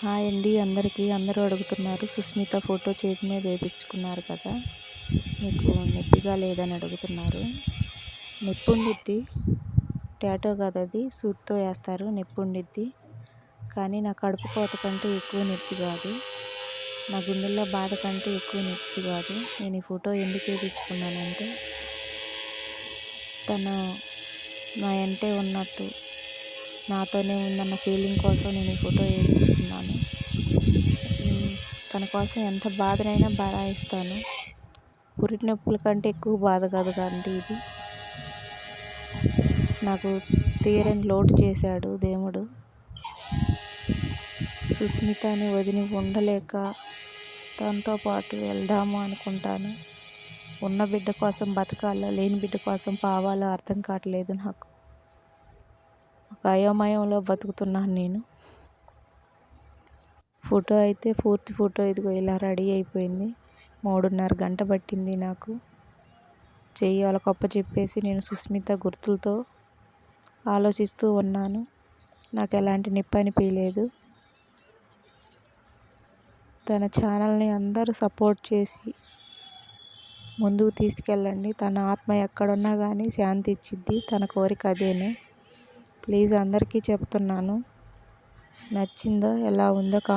Hi అండి. అందరికీ అందరూ అడుగుతున్నారు. సుస్మిత ఫోటో చేతి మీద వేయించుకున్నారు కదా. మీకు నొప్పిగా లేదని అడుగుతున్నారు. నొప్పి ఉండిద్ది టాటో కదా అది సూత్తో వేస్తారు. నొప్పి ఉండిద్ది కానీ నా కడుపు కోత కంటే ఎక్కువ నొప్పి కాదు. నా గుండెల్లో బాధ కంటే ఎక్కువ నొప్పి కాదు. నేను ఈ ఫోటో ఎందుకు వేయించుకున్నానంటే తను నా అంటే ఉన్నట్టు నాతోనే ఉందన్న ఫీలింగ్ కోసం నేను ఈ ఫోటో వేయించుకున్నాను. తన కోసం ఎంత బాధనైనా భరాయిస్తాను పురిటి నొప్పుల కంటే ఎక్కువ బాధ కాదు కానీ ఇది. నాకు తీరని లోటు చేశాడు దేవుడు. సుస్మితని వదిలి ఉండలేక తనతో పాటు వెళ్దాము అనుకుంటాను. ఉన్న బిడ్డ కోసం బతకాలో లేని బిడ్డ కోసం పావాలో అర్థం కావట్లేదు నాకు. అయోమయంలో బతుకుతున్నాను నేను. ఫోటో అయితే పూర్తి ఫోటో ఇదిగో ఇలా రెడీ అయిపోయింది. మూడున్నర గంట పట్టింది నాకు. చెయ్యి గొప్ప చెప్పేసి నేను సుస్మిత గుర్తులతో ఆలోచిస్తూ ఉన్నాను. నాకు ఎలాంటి నొప్పి అనిపించలేదు. తన ఛానల్ని అందరూ సపోర్ట్ చేసి ముందుకు తీసుకెళ్ళండి. తన ఆత్మ ఎక్కడున్నా కానీ శాంతి ఇచ్చిద్ది. తన కోరిక అదేనే. ప్లీజ్ అందరికీ చెప్తున్నాను. నచ్చిందో ఎలా ఉందో కా